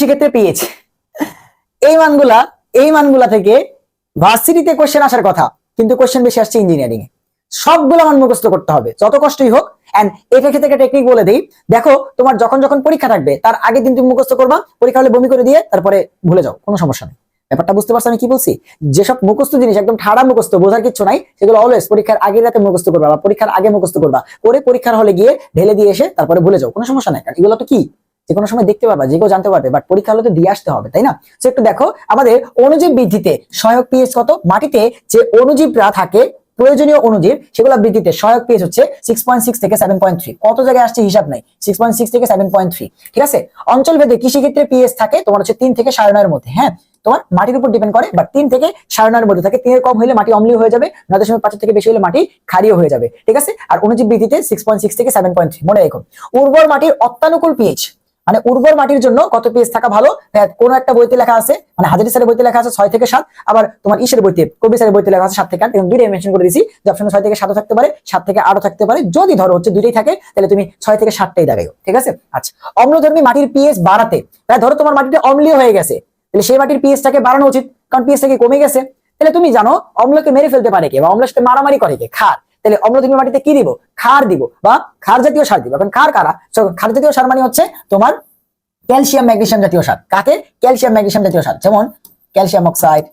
সেক্ষেত্রে পিএইচ এই মানগুলা এই মানগুলা থেকে ভার্সিটিতে কোশ্চেন আসার কথা, কিন্তু কোশ্চেন বেশি আসছে ইঞ্জিনিয়ারিং এ। সবগুলো মান মুখস্থ করতে হবে, যত কষ্টই হোক। টেকনিক বলে দিই, দেখো, তোমার যখন যখন পরীক্ষা থাকবে, তার আগে দিন তুমি মুখস্থ করবা, পরীক্ষা হলে বমি করে দিয়ে তারপরে ভুলে যাও, কোনো সমস্যা নেই। ব্যাপারটা বুঝতে পারছ আমি কি বলছি? যেসব মুখস্থ জিনিস, একদম ঠাড়া মুখস্থ, বোঝার কিছু নাই, সেগুলো অলওয়েজ পরীক্ষার আগে রাতে মুখস্থ করবা বা পরীক্ষার আগে মুখস্থ করবা। করে পরীক্ষার হলে গিয়ে ঢেলে দিয়ে এসে তারপরে ভুলে যাও, কোনো সমস্যা নাই। এগুলো তো কি? যে কোনো সময় দেখতে পারবা যে কেউ জানতে পারবে বাট পরীক্ষা হলে তো দিয়ে আসতে হবে, তাই না? তো একটু দেখো, আমাদের অনুজীব বৃদ্ধিতে সহায়ক পিএস কত? মাটিতে যে অনুজীবরা থাকে, প্রয়োজনীয় অনুজীব সেগুলো বৃদ্ধিতে সহায়ক পিএস হচ্ছে সিক্স পয়েন্ট সিক্স থেকে সেভেন পয়েন্ট থ্রি কত জায়গায় আসছে হিসাব নাই সিক্স পয়েন্ট সিক্স থেকে সেভেন পয়েন্ট থ্রি ঠিক আছে? অঞ্চল ভেদে কৃষিক্ষেত্রে পিএস থাকে তোমার হচ্ছে তিন থেকে সাড়ে নয়ের মধ্যে হ্যাঁ? তোমার মাটির উপর ডিপেন্ড করে বাট তিন থেকে সাড়ে নয়ের মধ্যে থাকে, তিনের কম হলে মাটি অম্লীয় হয়ে যাবে, নয় দশমিক পাঁচ থেকে বেশি হলে মাটি ক্ষারীয় হয়ে যাবে, ঠিক আছে? আর অনুজীব বৃদ্ধিতে সিক্স পয়েন্ট সিক্স থেকে সেভেন পয়েন্ট থ্রি মনে রেখো। উর্বর মাটির অত্যানুকূল পিএইচ মানে উর্বর মাটির জন্য কত পিএস থাকা ভালো? কোন একটা বইতে লেখা আছে মানে হাজারি স্যারের বইতে লেখা আছে ছয় থেকে সাত, আবার তোমার ইসের বইতে, কবি স্যারের বইতে লেখা আছে সাত থেকে আট এবং দুইটাই মেনশন করে দিছি, যে অপশন ছয় থেকে সাতও থাকতে পারে, সাত থেকে আটও থাকতে পারে। যদি ধরো হচ্ছে দুইটাই থাকে, তাহলে তুমি ছয় থেকে সাতটাই দেখাইও ঠিক আছে? আচ্ছা অম্লধর্মী মাটির পিএস বাড়াতে তাই ধরো তোমার মাটিটা অম্লীয় হয়ে গেছে, তাহলে সেই মাটির পিএসটাকে বাড়ানো উচিত, কারণ পিএসটাকে কমে গেছে। তাহলে তুমি জানো, অম্লকে মেরে ফেলতে পারে কে, বা অম্লের সাথে মারামারি করে কে, খার। তাহলে অম্লধর্মী মাটিতে কি দিব? খার দিব বা খার জাতীয় সার দিব। এখন খার কারা? খার জাতীয় সার মানে হচ্ছে তোমার ক্যালসিয়াম ম্যাগনেশিয়াম জাতীয় সার। কাকে? ক্যালসিয়াম ম্যাগনেশিয়াম জাতীয় সার। যেমন ক্যালসিয়াম অক্সাইড,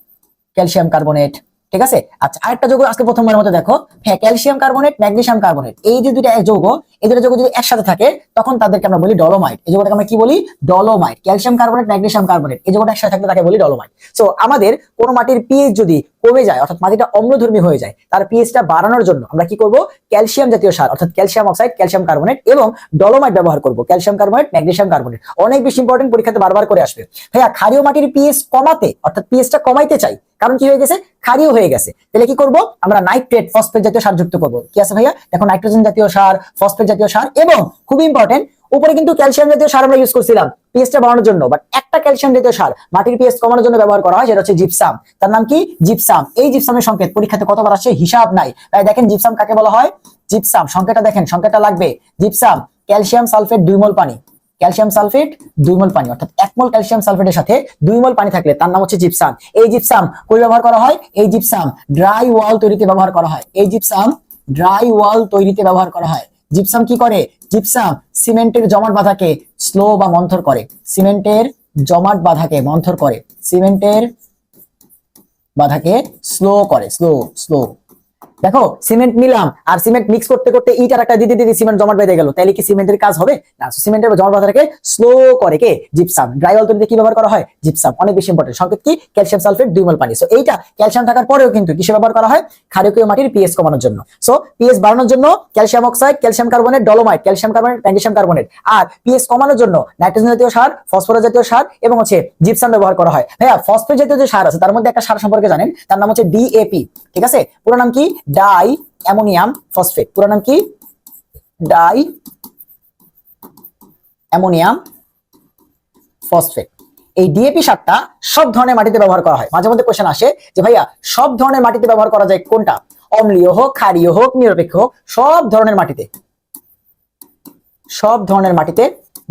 ক্যালসিয়াম কার্বনেট, ঠিক আছে? আচ্ছা আরেকটা যৌগ আজকে প্রথমবার মতো দেখো। হ্যাঁ ক্যালসিয়াম কার্বনেট, ম্যাগনেশিয়াম কার্বনেট। এই যে দুইটা যৌগ এই দুটো যৌগ যদি একসাথে থাকে, তখন তাদেরকে আমরা বলি ডলোমাইট এই যৌগটাকে আমরা কি বলি? Dolomite calcium carbonate magnesium carbonate এই যৌগটা একসাথে থাকলে তাকে বলি ডলোমাইট সো আমাদের কোন মাটির পিএইচ যদি কমে যায়, অর্থাৎ মাটিটা অম্লধর্মী হয়ে যায়, তার পিএইচটা বাড়ানোর জন্য আমরা কি করব? ক্যালসিয়াম জাতীয় সার, অর্থাৎ ক্যালসিয়াম অক্সাইড ক্যালসিয়াম কার্বনেট এবং ডলোমাইট ব্যবহার করব। ক্যালসিয়াম কার্বনেট ম্যাগনেসিয়াম কার্বনেট অনেক বেশি ইম্পর্টেন্ট পরীক্ষাতে বারবার করে আসবে। ভাইয়া, ক্ষারীয় মাটির পিএইচ কমাতে, অর্থাৎ পিএইচটা কমাইতে চাই, কারণ কি হয়ে গেছে? ক্ষারীয় হয়ে গেছে। তাহলে কি করব? আমরা নাইট্রেট ফসফেট জাতীয় সার যুক্ত করব। কি আছে ভাইয়া? দেখো নাইট্রোজেন জাতীয় সার ফসফেট জাতীয় সার এবং খুবই ইম্পর্টেন্ট উপরে কিন্তু ক্যালসিয়াম জাতীয় সার আমরা ইউজ করছিলাম পিএসটা বাড়ানোর জন্য বাট একটা ক্যালসিয়াম জাতীয় সার মাটির পিএস কমানোর জন্য ব্যবহার করা হয়, সেটা হচ্ছে জিপসাম তার নাম কি? জিপসাম এই জিপসামের সংকেত পরীক্ষাতে কতবার আসছে? হিসাব নাই। তাই দেখেন জিপসাম কাকে বলা হয়? জিপসাম সংকেতটা দেখেন, সংকেতটা লাগবে। জিপসাম ক্যালসিয়াম সালফেট দুই মোল পানি। ক্যালসিয়াম সালফেট দুই মোল পানি, অর্থাৎ এক মোল ক্যালসিয়াম সালফেটের সাথে দুই মোল পানি থাকলে তার নাম হচ্ছে জিপসাম এই জিপসাম কই ব্যবহার করা হয়? এই জিপসাম ড্রাই ওয়াল তৈরিতে ব্যবহার করা হয়। এই জিপসাম ড্রাই ওয়াল তৈরিতে ব্যবহার করা হয়। জিপসাম কি করে? জিপসাম সিমেন্টের জমাট বাঁধাকে স্লো বা মন্থর করে। সিমেন্টের জমাট বাঁধাকে মন্থর করে। সিমেন্টের বাধাকে স্লো করে। Slow slow. দেখো সিমেন্ট নিলাম, আর সিমেন্ট মিক্স করতে করতে ইট আর একটা দিতে দিতে সিমেন্ট জমাট বেঁধে গেল। তাইলে কি সিমেন্টের কাজ হবে? না সিমেন্টের জমাট বাঁধাটাকে স্লো করে কে? জিপসাম ড্রাই তৈরিতে কি ব্যবহার করা হয়? জিপসাম অনেক বেশি ইম্পর্টেন্ট সংকেত কি? ক্যালসিয়াম সালফেট দুই মোল পানি। সো এইটা ক্যালসিয়াম থাকার পরেও কিন্তু কিসে ব্যবহার করা হয়? ক্ষারকীয় মাটির পিএস কমানোর জন্য। সো পিএস বাড়ানোর জন্য calcium oxide calcium carbonate dolomite calcium carbonate magnesium carbonate আর পিএস কমানোর জন্য নাইট্রোজেন জাতীয় সার ফসফরাস জাতীয় সার এবং হচ্ছে জিপসাম ব্যবহার করা হয়। ভাইয়া ফসফেট জাতীয় যে সার আছে, তার মধ্যে একটা সার সম্পর্কে জানেন? তার নাম হচ্ছে ডিএপি ঠিক আছে? পুরো নাম কি? Diammonium phosphate. পুরো নাম কি? Diammonium phosphate. এই ডিএপি সারটা সব ধরনের মাটিতে ব্যবহার করা হয়। মাঝে মধ্যে কোশ্চেন আসে যে, ভাইয়া, সব ধরনের মাটিতে ব্যবহার করা যায় কোনটা? অম্লীয় হোক, ক্ষারীয় হোক, নিরপেক্ষ হোক, সব ধরনের মাটিতে। সব ধরনের মাটিতে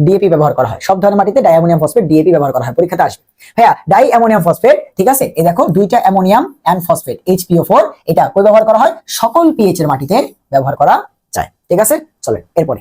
ডিএপি ব্যবহার করা হয়। সব ধরনের মাটিতে ডাই অ্যামোনিয়াম ফসফেট ডিএপি ব্যবহার করা হয়। পরীক্ষাতে আসবে। ভাইয়া ডাই অ্যামোনিয়াম ফসফেট ঠিক আছে? এই দেখো, দুইটা ammonium and phosphate HPO four এটা কই ব্যবহার করা হয়? সকল পিএইচ এর মাটিতে ব্যবহার করা যায়। ঠিক আছে? চলেন, এরপরে।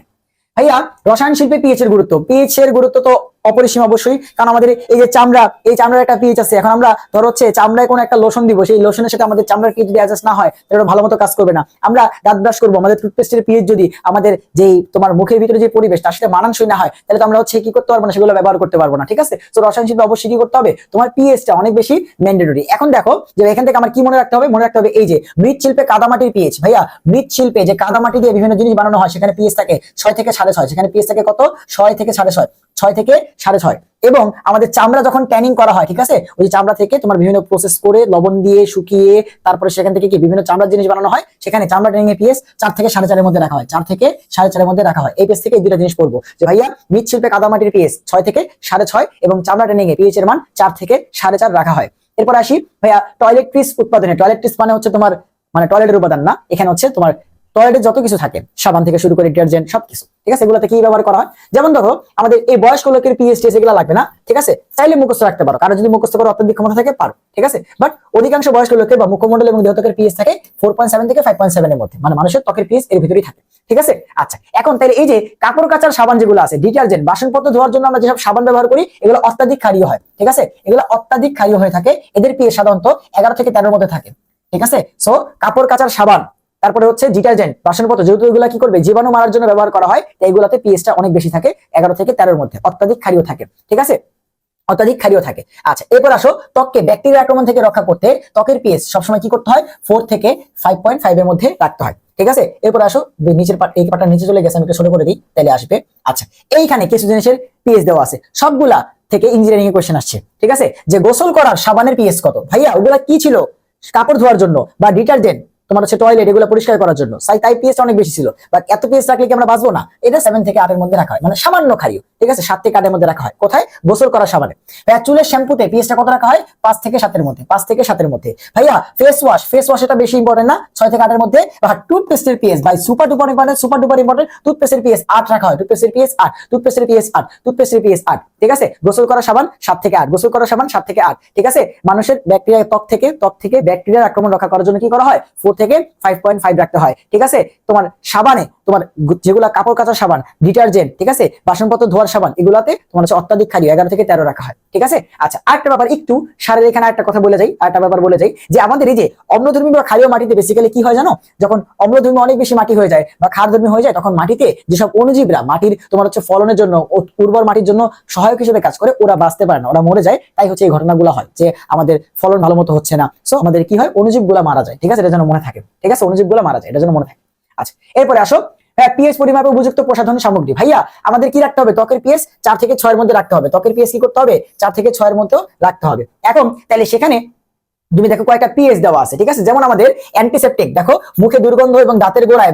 ভাইয়া, রসায়ন শিল্পে পিএইচ এর গুরুত্ব। পিএইচ এর গুরুত্ব তো অপরিসীম অবশ্যই, কারণ আমাদের এই যে চামড়া, এই চামড়ার একটা পিএইচ আছে। এখন আমরা ধর হচ্ছে চামড়ায় কোনো একটা লোশন দিব, সেই লোশনের সাথে আমাদের চামড়ার পিএইচ যদি অ্যাডজাস্ট না হয়, তাহলে ওটা ভালো মতো কাজ করবে না। আমরা দাঁত ব্রাশ করব, আমাদের টুথপেস্টের পিএইচ যদি আমাদের যেই তোমার মুখের ভিতরে যে পরিবেশ, তার সাথে মানানসই না হয়, তাহলে তো আমরা হচ্ছে কি করতে পারব না, সেগুলো ব্যবহার করতে পারব না, ঠিক আছে? তো রসায়ন শিল্পে অবশ্যই কি করতে হবে? তোমার পিএইচটা অনেক বেশি ম্যান্ডেটরি এখন দেখো যে এখান থেকে আমার কি মনে রাখতে হবে? মনে রাখতে হবে এই যে মৃৎ শিল্পে কাদামাটির পিএইচ ভাইয়া মৃৎ শিল্পে যে কাদামাটি দিয়ে বিভিন্ন জিনিস বানানো হয়, সেখানে পিএইচ থাকে ছয় থেকে সাড়ে ছয়। সেখানে পিএইচ থাকে কত? ছয় থেকে সাড়ে ছয়। ছয় থেকে সাড়ে ছয়। এবং আমাদের চামড়া যখন ট্যানিং করা হয়, ঠিক আছে? ওই চামড়া থেকে তোমার বিভিন্ন প্রসেস করে লবণ দিয়ে শুকিয়ে তারপরে সেখান থেকে কি বিভিন্ন চামড়ার জিনিস বানানো হয়? সেখানে চামড়া ট্যানিং এর চার থেকে সাড়ে চারের মধ্যে রাখা হয়। চার থেকে সাড়ে চারের মধ্যে রাখা হয়। এই পেস থেকে এই দুটা জিনিস পড়ব। যে ভাইয়া মৃৎ শিল্পে কাদামাটির পিএস ছয় থেকে সাড়ে ছয় এবং চামড়া ট্যানিং এ পিএইচ এর মান চার থেকে সাড়ে চার রাখা হয়। এরপর আসি, ভাইয়া টয়লেট ট্রিস উৎপাদনে। টয়লেট ট্রিস মানে হচ্ছে তোমার মানে টয়লেটের উপাদান না। এখানে হচ্ছে তোমার টয়লেটে যত কিছু থাকে, সাবান থেকে শুরু করে ডিটারজেন্ট সবকিছু, ঠিক আছে? এগুলোতে কি ব্যবহার করা হয়? যেমন ধরো, আমাদের এই বয়স্ক লোকের পিএইচডি এগুলো লাগবে না, ঠিক আছে? চাইলে মুখস্থ রাখতে পারো, কারও যদি মুখস্থ করে, অত্যধিক ক্ষমতা থাকে, পারো, ঠিক আছে? বাট অধিকাংশ বয়স্ক লোকের বা মুখমণ্ডল এবং দেহত্বকের পিএইচ থাকে ফোর পয়েন্ট সেভেন থেকে ফাইভ পয়েন্ট সেভেনের মধ্যে মানে মানুষের ত্বকের পিএইচ এর ভিতরেই থাকে, ঠিক আছে? আচ্ছা এখন তাহলে এই যে কাপড় কাচার সাবান যেগুলো আছে ডিটারজেন্ট বাসনপত্র ধোয়ার জন্য আমরা যেসব সাবান ব্যবহার করি, এগুলো অত্যাধিক ক্ষারীয় হয়, ঠিক আছে? এগুলো অত্যাধিক ক্ষারীয় হয়ে থাকে, এদের পিএইচ সাধারণত এগারো থেকে তেরোর মধ্যে থাকে, ঠিক আছে? সো কাপড় কাচার সাবান তারপরে হচ্ছে ডিটারজেন্ট, বাসনপত্র, যেহেতু এগুলা কি করবে? জীবাণু মারার জন্য ব্যবহার করা হয়, তাই এগুলাতে পিএইচটা অনেক বেশি থাকে, এগারো থেকে তেরোর মধ্যে। অত্যাধিক ক্ষারীয় থাকে, ঠিক আছে? অত্যাধিক ক্ষারীয় থাকে। আচ্ছা এরপর আসো ত্বককে, ব্যাকটেরিয়া আক্রমণ থেকে রক্ষা করতে ত্বকের পিএস সবসময় কি করতে হয়? ফোর থেকে ফাইভ পয়েন্ট ফাইভ এর মধ্যে রাখতে হয়, ঠিক আছে? এরপর আসো নিচের এই পাটা নিচে চলে গেছে, আমি একটু ছোট করে দিই, তাহলে আসবে। আচ্ছা এইখানে কিছু জিনিসের পিএস দেওয়া আছে, সবগুলা থেকে ইঞ্জিনিয়ারিং এর কোশ্চেন আসছে, ঠিক আছে? যে গোসল করার সাবানের পিএস কত? ভাইয়া, ওগুলা কি ছিল? কাপড় ধোয়ার জন্য বা ডিটারজেন্ট তোমার হচ্ছে টয়লেট এগুলো পরিষ্কার করার জন্য। তাই পিএস অনেক বেশি ছিল। বাট এত পিএস রাখলে কি আমরা বাঁচবো না? এটা সেভেন থেকে আটের মধ্যে রাখা হয়। মানে সামান্য ক্ষারীয় ঠিক আছে? সাত থেকে আটের মধ্যে রাখা হয়। কোথায়? গোসল করার সাবানে। ভাইয়া, চুলের শ্যাম্পুতে পিএসটা কত রাখা হয়? পাঁচ থেকে সাতের মধ্যে। পাঁচ থেকে সাতের মধ্যে। ভাইয়া ফেস ওয়াশ ফেস ওয়াশ এটা বেশি ইম্পর্টেন্ট না। ছয় থেকে আটের মধ্যে। বা টুথপেস্টের পিএস ভাই super duper important super duper important টুথপেস্টের pH আট রাখা হয়। টুথপেস্টের পিএস আট। টুথপেস্টের পিএস আট। টুথপেস্টের পিএস আট। ঠিক আছে? গোসল করা সাবান সাত থেকে আট। গোসল করা সাবান সাত থেকে আট। ঠিক আছে? মানুষের ব্যাকটেরিয়া ত্বক থেকে ত্বক থেকে ব্যাকটেরিয়ার আক্রমণ রক্ষা করার জন্য কি করা হয়? ফোর থেকে ফাইভ পয়েন্ট ফাইভ রাখতে হয় ঠিক আছে? তোমার সাবানে তোমার যেগুলা কাপড় কাচার সাবান, ডিটারজেন্ট, ঠিক আছে? বাসনপত্র, ধোয়ার সাবান, এগুলাতে তোমার হচ্ছে অত্যাধিক ক্ষারীয় এগারো থেকে তেরো রাখা হয়, ঠিক আছে? আচ্ছা আরেকটা ব্যাপার, একটু সারের এখানে একটা কথা বলে যাই, আরেকটা ব্যাপার বলে যাই, যে আমাদের এই যে অম্লধর্মী বা ক্ষারীয় মাটিতে বেসিক্যালি কি হয় জানো? যখন অম্লধর্মী অনেক বেশি মাটি হয়ে যায় বা ক্ষারধর্মী হয়ে যায়, তখন মাটিতে যেসব অনুজীবরা মাটির তোমার হচ্ছে ফলনের জন্য উর্বর মাটির জন্য সহায়ক হিসেবে কাজ করে, ওরা বাঁচতে পারে না, ওরা মরে যায়। তাই হচ্ছে এই ঘটনাগুলো হয়, যে আমাদের ফলন ভালো মতো হচ্ছে না। সো আমাদের কি হয়? অনুজীবগুলো মারা যায়, ঠিক আছে? এটা যেন মনে থাকে, ঠিক আছে? অনুজীবগুলো মারা যায়, এটা যেন মনে থাকে। আচ্ছা এরপরে আসো হ্যাঁ পিএস পরিমাপে উপযুক্ত প্রসাধনী সামগ্রী। ভাইয়া, আমাদের কি রাখতে হবে? ত্বকের পিএস চার থেকে ছয়ের মধ্যে রাখতে হবে। ত্বকের পিএস কি করতে হবে? চার থেকে ছয়ের মধ্যে রাখতে হবে। এখন, তাহলে সেখানে তুমি দেখো কয়েকটা পিএস দেওয়া আছে, ঠিক আছে? যেমন আমাদের অ্যান্টিসেপটিক দেখো, মুখে দুর্গন্ধ এবং দাঁতের গোড়ায়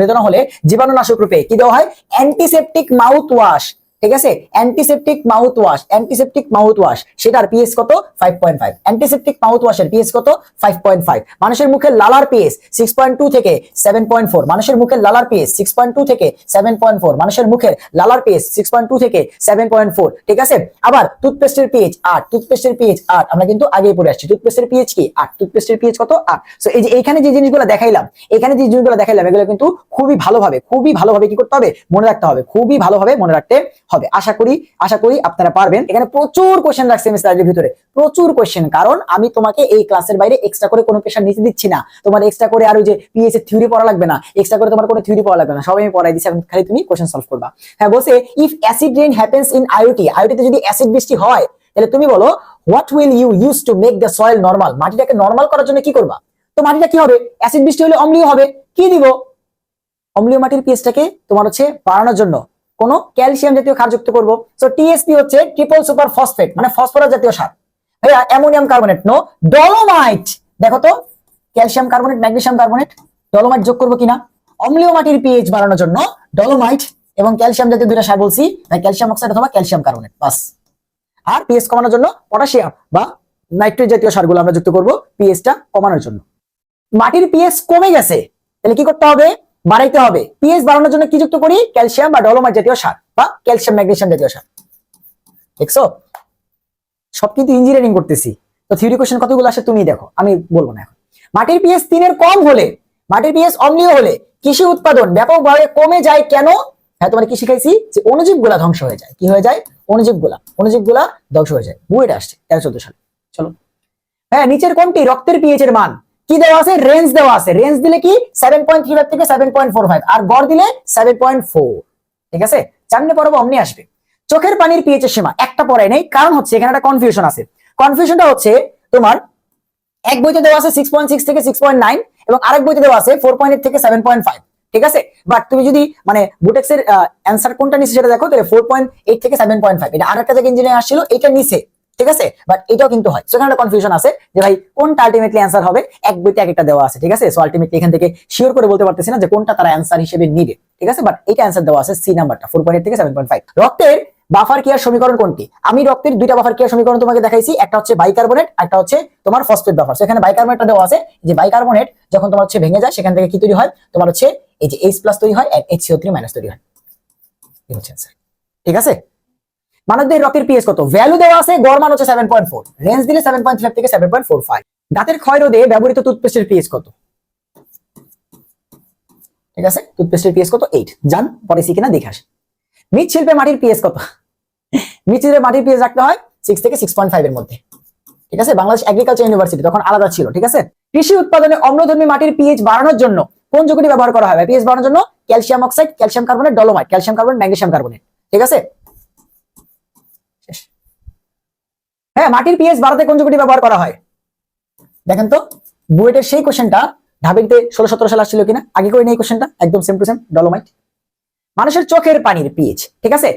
বেদনা হলে জীবাণুনাশক রূপে কি দেওয়া হয়? অ্যান্টিসেপটিক মাউথ ওয়াশ ঠিক আছে? Antiseptic mouthwash antiseptic mouthwash সেটার পিএস কত? ফাইভ পয়েন্ট ফাইভ অ্যান্টিসেপটিক মাউথ ওয়াশের পিএস কত? ফাইভ পয়েন্ট ফাইভ মানুষের মুখের লালার পিএস সিক্স পয়েন্ট টু থেকে সেভেন পয়েন্ট ফোর মানুষের মুখের লালার পিএস সিক্স পয়েন্ট টু থেকে সেভেন পয়েন্ট ফোর মানুষের মুখের লালার পিএস সিক্স পয়েন্ট টু থেকে সেভেন পয়েন্ট ফোর ঠিক আছে? আবার টুথপেস্টের পিএইচ আট টুথপেস্টের পিএইচ আট। আমরা কিন্তু আগেই পড়ে আসছি। টুথপেস্টের পিএইচ কি? আট। টুথপেস্টের পিএইচ কত? আট। সো এই যে এইখানে যে জিনিসগুলো দেখাইলাম, এখানে যে জিনিসগুলো দেখাইলাম, এগুলো কিন্তু খুবই ভালোভাবে খুবই ভালোভাবে কি করতে হবে? মনে রাখতে হবে। খুবই ভালোভাবে মনে রাখতে হবে। আশা করি আশা করি আপনারা পারবেন। এখানে প্রচুর কোশ্চেন রাখছে আমি স্লাইডের ভিতরে। প্রচুর কোশ্চেন কারণ আমি তোমাকে এই ক্লাসের বাইরে এক্সট্রা করে কোনো প্রেশার নিতে দিচ্ছি না। তোমার এক্সট্রা করে আর ওই যে পিএস এর থিওরি পড়া লাগবে না। এক্সট্রা করে তোমার কোনো থিওরি পড়া লাগবে না। সবাই আমি পড়াই দিচ্ছি এখন খালি তুমি কোশ্চেন সলভ করবা। হ্যাঁ বলছে if acid rain happens in IOT আইওটিতে যদি অ্যাসিড বৃষ্টি হয়, তাহলে তুমি বলো what will you use to make the soil normal মাটিটাকে নর্মাল করার জন্য কি করবা? তো মাটিটা কি হবে? অ্যাসিড বৃষ্টি হলে অম্লীয় হবে। কি দিব? অম্লীয় মাটির পিএইচটাকে তোমার হচ্ছে বাড়ানোর জন্য কোন ক্যালসিয়াম জাতীয় ক্ষার যুক্ত করব। সো টিএসপি হচ্ছে ট্রিপল সুপার ফসফেট মানে ফসফরাস জাতীয় সার। ভাইয়া অ্যামোনিয়াম কার্বনেট নো ডলোমাইট দেখো তো calcium carbonate magnesium carbonate dolomite যোগ করব কিনা? অম্লীয় মাটির পিএইচ বাড়ানোর জন্য ডলোমাইট এবং ক্যালসিয়াম জাতীয় দুইটা সার বলছি ক্যালসিয়াম অক্সাইড অথবা ক্যালসিয়াম কার্বনেট বাস। আর পিএইচ কমানোর জন্য পটাশিয়াম বা নাইট্রেট জাতীয় সারগুলো আমরা যুক্ত করব পিএইচটা কমানোর জন্য। মাটির পিএইচ কমে গেছে, তাহলে কি করতে হবে? বাড়াইতে হবে। পিএইচ বাড়ানোর জন্য কি যুক্ত করি? ক্যালসিয়াম বা ডলোমাইট জাতীয় সার বা ক্যালসিয়াম ম্যাগনেসিয়াম জাতীয় সার। দেখছ? সব কিন্তু ইঞ্জিনিয়ারিং করতেছি। তো থিওরি কোশ্চেন কতগুলো আসে তুমি দেখো, আমি বলব না এখন। মাটির পিএইচ তিনের কম হলে, মাটির পিএইচ অম্লীয় হলে কৃষি উৎপাদন ব্যাপকভাবে কমে যায় কেন? হ্যাঁ তোমার কি শিখাইছি? যে অনুজীবগুলা ধ্বংস হয়ে যায়। কি হয়ে যায়? অনুজীবগুলা অনুজীবগুলা ধ্বংস হয়ে যায়। বুয়েটা আসছে, তেরো চোদ্দ সালে। চলো। হ্যাঁ নিচের কোনটি? রক্তের পিএইচ এর মান। কি দেওয়া আছে? রেঞ্জ দেওয়া আছে। রেঞ্জ দিলে কি? সেভেন পয়েন্ট থেকে সেভেন পয়েন্ট ফোর ফাইভ আর গড় দিলে সেভেন পয়েন্ট ঠিক আছে? চারনে পর্ব অমনি আসবে। চোখের পানির পিএইচ এর সীমা একটা পড়াই নেই। কারণ হচ্ছে এখানে একটা কনফিউশন আছে। কনফিউশনটা হচ্ছে তোমার এক বইতে দেওয়া আছে সিক্স পয়েন্ট সিক্স থেকে সিক্স পয়েন্ট নাইন এবং আরেক বইতে দেওয়া আছে ফোর পয়েন্ট এইট থেকে সেভেন পয়েন্ট ফাইভ ঠিক আছে? বাট তুমি যদি মানে বুটেক্স এর অ্যান্সার কোনটা নিচে সেটা দেখো, তাহলে ফোর পয়েন্ট এইট থেকে সেভেন পয়েন্ট ফাইভ এটা আরেকটা জায়গায় ইঞ্জিনিয়ার আসছিল এটা নিচে। ঠিক আছে? বাট এটাও কিন্তু হয়। সেখানে একটা কনফিউশন আছে যে ভাই, কোনটা আলটিমেটলি অ্যান্সার হবে? এক বইতে এক একটা দেওয়া আছে, ঠিক আছে? সো আলটিমেটলি এখান থেকে শিওর করে বলতে পারতেছি না যে কোনটা তারা অ্যান্সার হিসেবে নিবে, ঠিক আছে? বাট এটা অ্যান্সার দেওয়া আছে সি নাম্বারটা ফোর পয়েন্ট থেকে সেভেন পয়েন্ট ফাইভ রক্তের বাফার কেয়ার সমীকরণ কোনটি? আমি রক্তের দুইটা বাফার কেয়ার সমীকরণ তোমাকে দেখাইছি, একটা হচ্ছে বাইকার্বনেট একটা হচ্ছে তোমার ফসফেট বাফার এখানে বাইকার্বনেটটা দেওয়া আছে যে বাইকার্বনেট যখন তোমার হচ্ছে ভেঙে যায়, সেখান থেকে কি তৈরি হয়? তোমার হচ্ছে এই যে এইচ প্লাস তৈরি হয় and H CO three minus তৈরি হয়। ঠিক আছে? মানবদের রক্তের পিএস কত? ভ্যালু দেওয়া আছে, গড় মান হচ্ছে সেভেন পয়েন্ট ফোর রেঞ্জ দিলে সেভেন পয়েন্ট ফাইভ থেকে সেভেন পয়েন্ট ফোর ফাইভ দাঁতের ক্ষয় রোধে ব্যবহৃত টুথপেস্টের পিএস কত? ঠিক আছে? টুথপেস্টের পিএস কত? এইট জান, পরে শিখে না দেখে আসে। মৃৎশিল্পে মাটির পিএস কত? মৃৎশিল্পে মাটির পিএস রাখতে হয় সিক্স থেকে সিক্স পয়েন্ট ফাইভ এর মধ্যে। ঠিক আছে? বাংলাদেশ এগ্রিকালচার ইউনিভার্সিটি তখন আলাদা ছিল, ঠিক আছে? কৃষি উৎপাদনে অম্লধর্মী মাটির পিএইচ বাড়ানোর জন্য কোন যৌগটি ব্যবহার করা হয়? পিএইচ বাড়ানোর জন্য calcium oxide, calcium carbonate, dolomite, calcium carbonate magnesium carbonate. ঠিক আছে? হ্যাঁ মাটির পিএইচ বাড়াতে কোন যৌগটি ব্যবহার করা হয়? দেখেন তো, বুয়েটের সেই কোশ্চেনটা ঢাবিতে ষোলো সতেরো সাল আসছিল কিনা? আগে করে নেই কোশ্চেনটা একদম সেম টু সেম ডলোমাইট মানুষের চোখের পানির পিএইচ ঠিক আছে?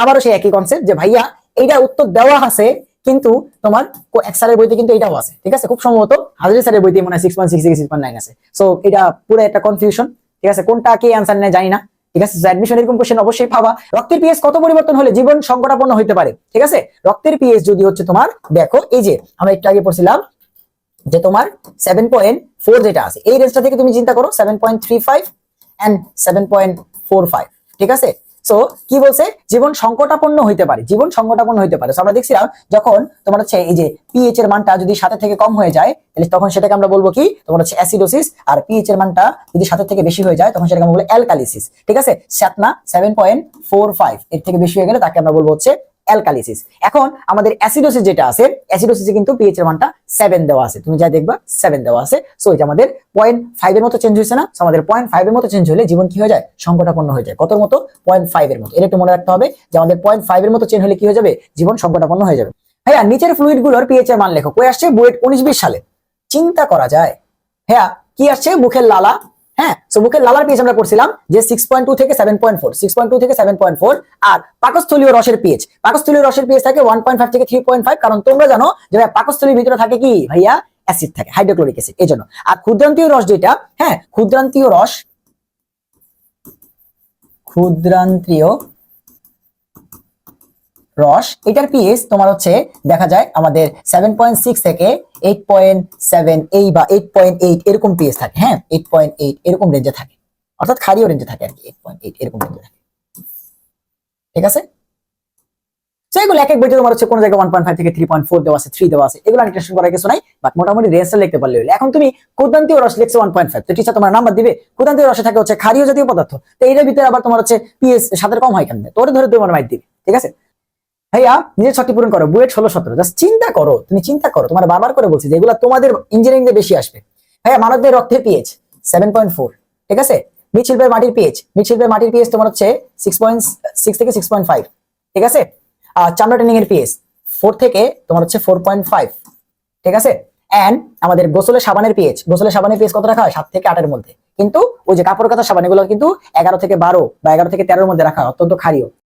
আবারও সেই একই কনসেপ্ট যে ভাইয়া, এইটা উত্তর দেওয়া আছে, কিন্তু তোমার এক স্যারের বইতে কিন্তু এটাও আছে, ঠিক আছে? খুব সম্ভবত হাজারি স্যারের বইতে মনে হয় six point six six point nine আছে। সো এটা পুরো একটা কনফিউশন ঠিক আছে? কোনটা কে অ্যান্সার নেয় জানি না। ঠিক আছে? অ্যাডমিশন এরকম কোশ্চেন অবশ্যই পাবা। রক্তের পিএস কত পরিবর্তন হলে জীবন সংকটাপন্ন হতে পারে? ঠিক আছে? রক্তের পিএস যদি হচ্ছে তোমার, দেখো, এই যে আমরা একটু আগে পড়ছিলাম যে তোমার সেভেন পয়েন্ট ফোর যেটা আছে, এই রেঞ্জটা থেকে তুমি চিন্তা করো seven point three five and seven point four five ঠিক আছে? সো কি বলছে? জীবন সংকটাপন্ন হইতে পারে। জীবন সংকটাপন্ন হইতে পারে। আমরা দেখছিলাম যখন তোমার হচ্ছে এই যে পিএইচ এর মানটা যদি সাথে থেকে কম হয়ে যায়, তাহলে তখন সেটাকে আমরা বলব কি? তোমার হচ্ছে অ্যাসিডোসিস আর পিএইচ এর মানটা যদি সাথে থেকে বেশি হয়ে যায়, তখন সেটাকে আমরা বলব অ্যালকালিসিস ঠিক আছে? স্যাতনা সেভেন পয়েন্ট ফোর ফাইভ এর থেকে বেশি হয়ে গেলে তাকে আমরা বলব হচ্ছে অ্যালকালিসিস এখন আমাদের অ্যাসিডোসিস যেটা আছে অ্যাসিডোসিসে কিন্তু পিএইচ এর মানটা সেভেন দেওয়া আছে। তুমি যা দেখবা সেভেন দেওয়া আছে। সো এটা আমাদের পয়েন্ট ফাইভ এর মতো চেঞ্জ হয়েছে না? So, আমাদের পয়েন্ট ফাইভ এর মতো চেঞ্জ হলে জীবন কি হয়ে যায়? সংকটাপন্ন হয়ে যায়। কত মতো? পয়েন্ট ফাইভ এর মতো। এটা একটু মনে রাখতে হবে যে আমাদের পয়েন্ট ফাইভ এর মতো চেঞ্জ হলে কি হয়ে যাবে? জীবন সংকটাপন্ন হয়ে যাবে। হ্যাঁ নিচের ফ্লুইডগুলোর পিএইচ এর মান লেখো। কই আসছে? বুয়েট উনিশ বিশ সালে। চিন্তা করা যায়। হ্যাঁ কি আসছে? মুখের লালা। হ্যাঁ সো মুখের লালার পিএইচ আমরা করছিলাম যে সিক্স পয়েন্ট টু থেকে seven point four six point two থেকে সেভেন পয়েন্ট ফোর আর পাকস্থলীয় রসের পিএইচ পাকস্থলীয় রসের পিএইচ থাকে ওয়ান পয়েন্ট ফাইভ থেকে থ্রি পয়েন্ট ফাইভ কারণ তোমরা জানো যে পাকস্থলীর ভিতরে থাকে কি? ভাইয়া অ্যাসিড থাকে হাইড্রোক্লোরিক অ্যাসিড এই জন্য আর ক্ষুদ্রান্তীয় রস যেটা হ্যাঁ ক্ষুদ্রান্তীয় রস, ক্ষুদ্রান্তীয় রস। এটার পিএস তোমার হচ্ছে, দেখা যায় আমাদের সেভেন পয়েন্ট সিক্স থেকে এইট পয়েন্ট সেভেন এই বা এইট পয়েন্ট এইট এরকম পিএস থাকে হ্যাঁ? এইট পয়েন্ট এইট এরকম রেঞ্জে থাকে। অর্থাৎ ক্ষারীয় রেঞ্জে থাকে আর কি এইট পয়েন্ট এইট এরকম রেঞ্জে থাকে। ঠিক আছে? এগুলো এক এক বইতে তোমার হচ্ছে কোন জায়গায় ওয়ান পয়েন্ট ফাইভ থেকে থ্রি পয়েন্ট ফোর দেওয়া আছে থ্রি দেওয়া আছে, এগুলো টেনশন করার কিছু নাই বাট মোটামুটি রেঞ্জটা লিখতে পারলে হলো। এখন তুমি ক্ষুদ্রান্তীয় রস লিখছো ওয়ান পয়েন্ট ফাইভ তো টিচার তোমার নাম্বার দিবে ক্ষুদ্রান্তীয় রসে থাকে হচ্ছে ক্ষারীয় জাতীয় পদার্থ, তো এটার ভিতরে আবার তোমার হচ্ছে পিএস সাতের কম হয় কেন তোরে ধরে তোমার মাইট দিবে, ঠিক আছে? ভাইয়া নিজের ছকটি পূরণ করো বুয়েট ষোলো সতেরো। জাস্ট চিন্তা করো তুমি চিন্তা করো তোমার বারবার করে বলছি যে এগুলো তোমাদের ইঞ্জিনিয়ারিং এ বেশি আসবে। ভাইয়া মানবদের রক্তের পিএইচ সেভেন পয়েন্ট ফোর ঠিক আছে? মৃৎশিল্পের মাটির পিএইচ মৃৎশিল্পের মাটির পিএইচ তোমার হচ্ছে সিক্স পয়েন্ট সিক্স থেকে সিক্স পয়েন্ট ফাইভ ঠিক আছে? আর চামড়া ট্রেনিং এর পিএইচ ফোর থেকে তোমার হচ্ছে ফোর পয়েন্ট ফাইভ ঠিক আছে? এন্ড আমাদের গোসলের সাবানের পিএইচ গোসলের সাবানের পিএইচ কত রাখা হয়? সাত থেকে আটের মধ্যে। কিন্তু ওই যে কাপড় কাঁথা সাবান এগুলো কিন্তু এগারো থেকে বারো বা এগারো থেকে তেরোর মধ্যে রাখা হয়, অত্যন্ত ক্ষারীয়।